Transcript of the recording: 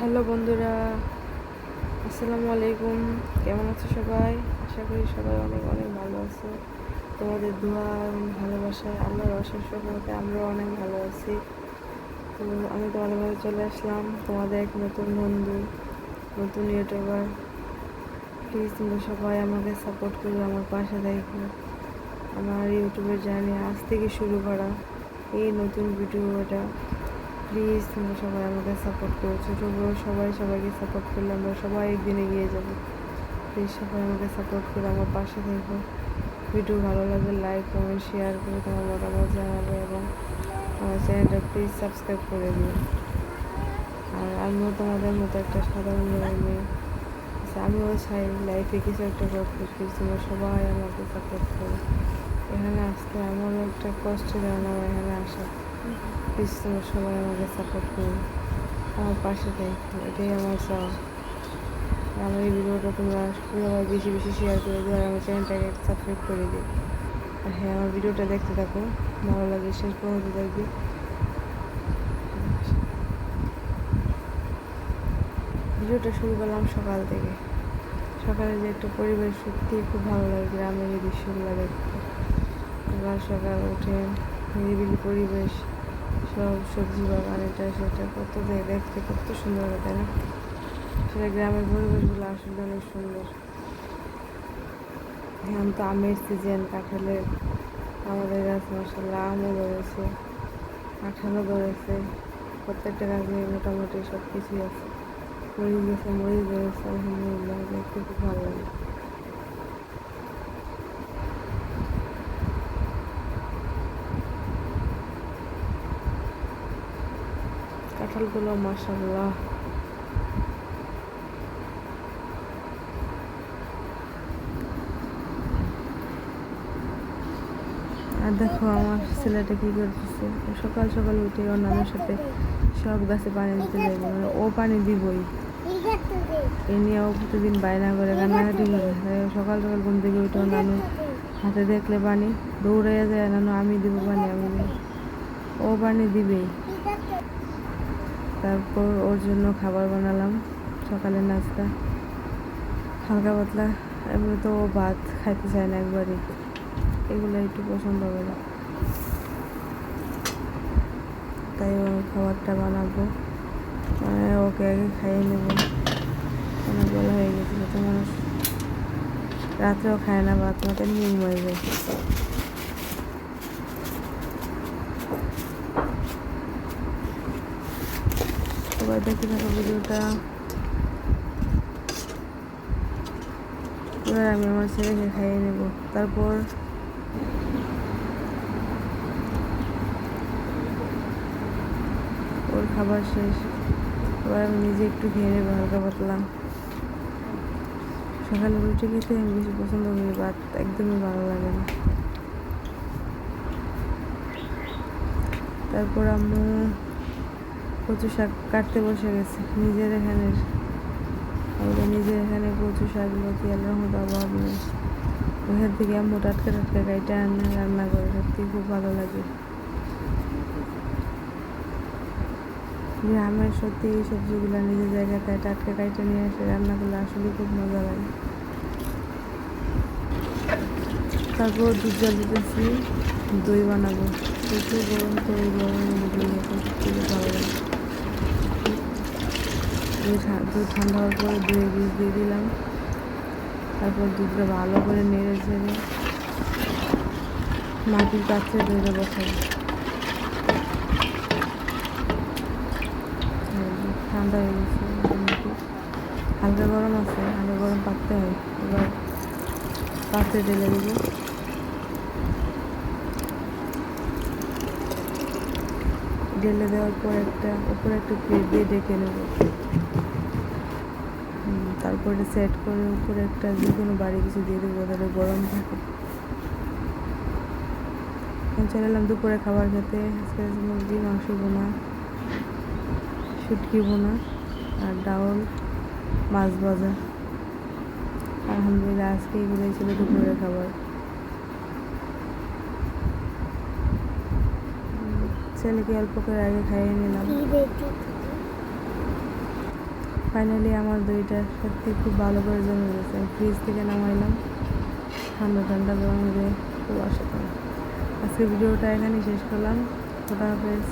Hello বন্ধুরা, আসসালামু আলাইকুম। কেমন আছো সবাই? আশা করি সবাই অনেক অনেক ভালো আছো। তোমাদের দোয়া এবং ভালোবাসায় আল্লাহর অশেষ রকমতে আমরাও অনেক ভালো আছি। তো আমি তোমাদের মাঝে চলে আসলাম তোমাদের এক নতুন বন্ধু, নতুন ইউটিউবার। প্লিজ তোমরা সবাই আমাকে সাপোর্ট করো, আমার পাশে দেখো। আমার ইউটিউবের জার্নি আজ থেকে শুরু করা। এই নতুন ভিডিওটা প্লিজ তোমরা সবাই আমাকে সাপোর্ট করো ছোটো সবাই সবাইকে সাপোর্ট করলে আমরা সবাই একদিন এগিয়ে যাব। প্লিজ সবাই আমাকে সাপোর্ট করে আমার পাশে থেকো। ভিডিও ভালো লাগলে লাইক কমেন্ট শেয়ার করে তোমার মতামত জানাবে এবং আমার চ্যানেলটা প্লিজ সাবস্ক্রাইব করে দিও। আর আমিও তোমাদের মতো একটা সাধারণ মেয়ে। আচ্ছা, আমিও চাই লাইফে কিছু একটা করতে প্লিজ তোমরা সবাই আমাকে সাপোর্ট করো। এখানে আসতে আমারও একটা কষ্ট না এখানে আসা। প্লিজ সবাই আমাকে সাপোর্ট করো। আমার পাশে থাকো, এটাই আমার চাওয়া আমার এই ভিডিওটা তোমরা সবাই বেশি বেশি শেয়ার করে দিও আর আমার চ্যানেলটাকে সাবস্ক্রাইব করে দিও। আর হ্যাঁ আমার ভিডিওটা দেখতে থাকো। ভালো লাগে শেষ পর্যন্ত দেখবে ভিডিওটা শুরু করলাম সকাল থেকে। সকালে যে একটা পরিবেশ সত্যি খুব ভালো লাগে, গ্রামের এই দৃশ্যগুলো দেখতে। সকাল সকাল উঠে নিরিবিলি পরিবেশ। সব সবজি বাগান, এটা, সেটা কত দেখতে কত সুন্দর লাগে তাই না? সেটা গ্রামের পরিবেশগুলো আসলে অনেক সুন্দর। এখন তো আমের সিজন কাঁঠালের আমাদের গাছ মশলা আমও ধরেছে, কাঁঠালও ধরেছে। প্রত্যেকটা গাছে মোটামুটি সব কিছুই আছে। মরিচ গেছে মরিচ ধরেছে, আলহামদুলিল্লাহ, দেখতে খুব ভালো লাগে। কাঁঠালগুলো মাসাল্লাহ আর দেখো আমার ছেলেটা কি করতেছে? সকাল সকাল উঠে নামের সাথে সব গাছে পানি দিতে মানে ও পানি দিবই। এ নিয়ে ও প্রতিদিন বায়না করে, কান্নাকাটি করে। সকাল সকাল ঘুম থেকে উঠে নানু হাতে দেখলে পানি, দৌড়াইয়া যায়, নানু আমি দিব পানি, আমি ও পানি দিবেই। তারপর ওর জন্য খাবার বানালাম সকালের নাস্তা। হালকা পাতলা, এমনি তো ও ভাত খাইতে চায় না একবারই। এগুলো একটু পছন্দ করে তাই ও খাবারটা বানাবো। মানে ওকে আগে খাইয়ে নেব। অনেক বেলা হয়ে গেছিল তো মানুষ রাত্রেও খায় না, ভাত মতো নিয়ে ঘুমাই যায় সবাই দেখতে থাকো ভিডিওটা। এবার আমি আমার ছেলেকে খাইয়ে নেব। তারপর ওর খাবার শেষ। এবার আমি নিজে একটু খেয়ে নেব হালকা পাতলা। সকালে রুটি খেতে আমি বেশি পছন্দ করি ভাত একদমই ভালো লাগে না। তারপর আম্মু কচু শাক কাটতে বসে গেছে। নিজের আমাদের নিজের এখানে কচু শাক লতি আল্লাহর মতো অভাব নেই। ওখান থেকে আম্মু টাটকা টাটকা গাইটা আনে রান্না করে, সত্যি খুব ভালো লাগে। গ্রামের সত্যি এই সবজিগুলো নিজের জায়গাতে টাটকা কাইটে নিয়ে এসে রান্না করলে আসলে খুব মজা লাগে। তারপর দুধ জল দিতেছি, দই বানাবো। প্রচুর গরম তো এই এখন ভালো লাগে। দুধ ঠান্ডা হওয়ার পরে দইয়ের বীজ দিয়ে দিলাম। তারপর দুধটা ভালো করে নেড়ে ছেড়ে মাটির পাত্রে দইটা বসাবো ঠান্ডা হয়ে গেছে হালকা গরম আছে, হালকা গরম পাকতে হয়। এবার পাত্রে ঢেলে দেবো। ঢেলে দেওয়ার পর একটা, উপরে একটা প্লেট দিয়ে ডেকে নেব। তারপরে সেট করে উপরে একটা যে কোনো বাড়ি কিছু দিয়ে দেবো, তাহলে গরম থাকে। চলে এলাম দুপুরে খাবার খেতে। মুরগি, মাংস বোনা, শুটকি বোনা আর ডাউল, মাছ ভাজা। আলহামদুলিল্লাহ, আজকে এগুলোই ছিল দুপুরের খাবার। ছেলেকে অল্প করে আগে খাইয়ে নিলাম। ফাইনালি আমার দইটা সত্যি খুব ভালো করে জমে গেছে। ফ্রিজ থেকে নামাইলাম। ঠান্ডা ঠান্ডা গরম হয়ে খুব অসাধারণ আজকে ভিডিওটা এখানেই শেষ করলাম। খোদা হাফেজ।